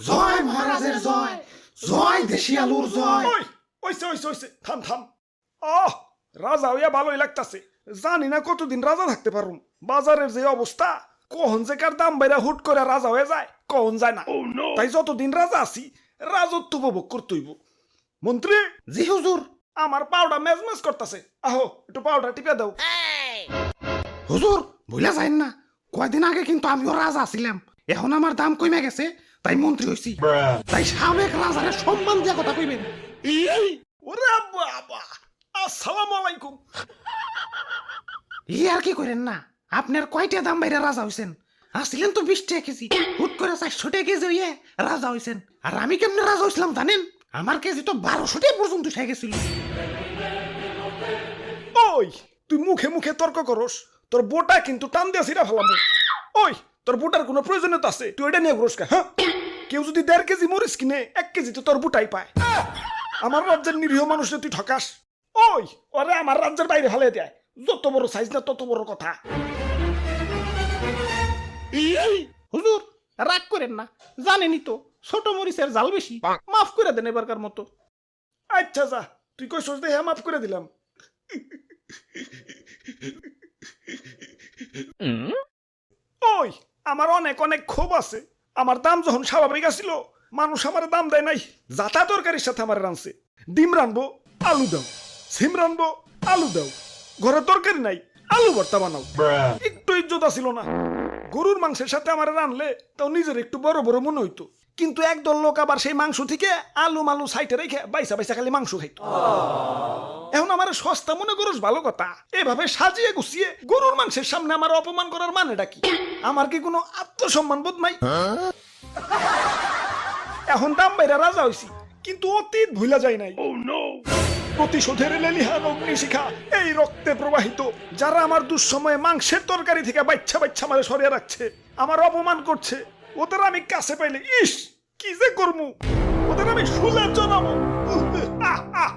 জয় মহারাজের জয় জয় দেশি আলুর জয়। ওই ওইসে ওইসে ওইসে থাম থাম। আহ রাজা হইয়া ভালোই লাগতাছে। জানি না কতদিন রাজা থাকতে পারুম। বাজারের যে অবস্থা কখন যে কার দাম বাইরা হুট করে রাজা হয়ে যায় কখন যায় না। তাই যতদিন রাজা আছি রাজত্ব উপভোগ করতেইব মন্ত্রী? জি হুজুর। আমার পাউডার মেজমেজ করতেছে। আহো একটু পাউডার টিপে দাও। হুজুর ভুলে যাইন না। কয়দিন আগে কিন্তু আমিও রাজা ছিলাম। এখন আমার দাম কমে গেছে। তাই মন্ত্রী হইছি। তাই সাবেক রাজারে সম্মান দিয়া কথা কইবেন। ওরে বাবা আসসালামু আলাইকুম। ই আর কি করেন না আপনার কয়টা দাম বাইরে রাজা হইছেন? আসছিলেন তো বিশ টাকা কেজি হুট করে চারশো টাকা কেজি হইয়ে রাজা হইছেন। আর আমি কেমনে রাজা হইছিলাম জানেন? আমার কেজি তো বারোশো টাকা পর্যন্ত উঠে গেছিল। ওই তুই মুখে মুখে তর্ক করস তোর বোটা কিন্তু টান দিয়ে সিরা ফেলাম ওই তোর বোটার কোনো প্রয়োজনীয়তা আছে? তুই এটা নিয়ে ঘুরস হ্যাঁ? কেউ যদি দেড় কেজি মরিস কিনে এক কেজি তো তোর বুটাই পায়। আমার রাজ্যের নিরীহ মানুষে তুই ঠকাস। ওই ওরে আমার রাজ্যের বাইরে ফেলে দেয় যত বড় সাইজ না তত বড় কথা। হুজুর রাগ করেন না। জানেনই তো ছোট মরিচের জাল বেশি। মাফ করে দেন এবারকার মতো। আচ্ছা যা তুই কই সোচ দেখে মাফ করে দিলাম। আমার অনেক অনেক ক্ষোভ আছে। আমার দাম যখন স্বাভাবিক আসিল মানুষ আমার দাম দেয় নাই। যাতা তরকারির সাথে আমার রানছে ডিম রানবো আলু দাও। সিম রানবো আলু দাও। ঘরে তরকারি নাই আলু ভর্তা বানাও। একটু ইজ্জত ছিল না। গরুর মাংসের সাথে আমার রানলে তাও নিজের একটু বড় বড় মনে হইতো। কিন্তু একদল লোক আবার সেই মাংস থেকে আলু মালু সাইটে রেখে বাইসা বাইসা খালি মাংস খাইতো। এখন আমার সস্তা মনে করস ভালো কথা। এভাবে সাজিয়ে গুছিয়ে গরুর মাংসের সামনে আমার অপমান করার মানেটা কি? আমার কি কোনো আত্মসম্মান বোধ নাই? এখন দাম বাইরা রাজা হইছি কিন্তু অতীত ভুলা যায় নাই। প্রতিশোধের লেলিহান অগ্নিশিখা এই রক্তে প্রবাহিত যারা আমার দুঃসময়ে মাংসের তরকারি থেকে বাচ্চা বাচ্চা মারে সরিয়ে রাখছে আমার অপমান করছে। ওদের আমি কাছে পাইলে ইস কি যে করমু? ওদের আমি সুলে জানাব। আহ, আহ, আহ, আহ।